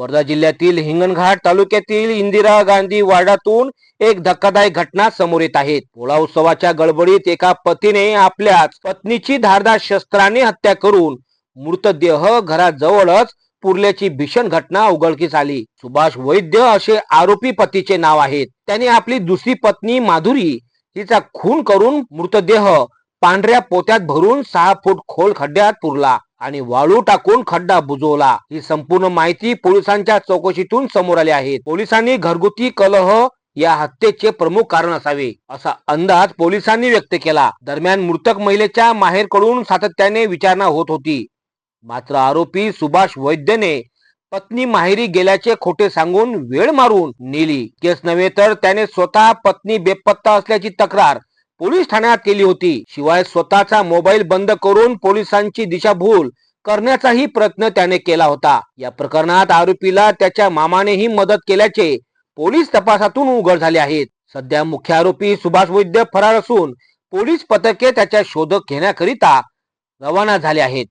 वर्धा जिल्ह्यातील हिंगणघाट तालुक्यातील इंदिरा गांधी वार्डातून एक धक्कादायक घटना समोर येत आहेत पोळा उत्सवाच्या गडबडीत एका पतीने आपल्याच पत्नीची धारदार शस्त्राने हत्या करून मृतदेह घराजवळच पुरल्याची भीषण घटना उघडकीस आली. सुभाष वैद्य असे आरोपी पतीचे नाव आहेत. त्याने आपली दुसरी पत्नी माधुरी हिचा खून करून मृतदेह पांढऱ्या पोत्यात भरून सहा फूट खोल खड्ड्यात पुरला. आणि वाळू टाकून खड्डा बुजवला. ही संपूर्ण माहिती पोलिसांच्या चौकशीतून समोर आली आहे. पोलिसांनी घरगुती कलह या हत्येचे प्रमुख कारण असावे असा अंदाज पोलिसांनी व्यक्त केला. दरम्यान मृतक महिलेच्या माहेरकडून सातत्याने विचारणा होत होती. मात्र आरोपी सुभाष वैद्यने पत्नी माहेरी गेल्याचे खोटे सांगून वेळ मारून नेली. केस नव्हे तर त्याने स्वतः पत्नी बेपत्ता असल्याची तक्रार पोलीस ठाण्यात केली होती. शिवाय स्वतःचा मोबाईल बंद करून पोलिसांची दिशाभूल करण्याचाही प्रयत्न त्याने केला होता. या प्रकरणात आरोपीला त्याच्या मामानेही मदत केल्याचे पोलीस तपासातून उघड झाले आहेत. सध्या मुख्य आरोपी सुभाष वैद्य फरार असून पोलीस पथके त्याच्या शोधक घेण्याकरिता रवाना झाले आहेत.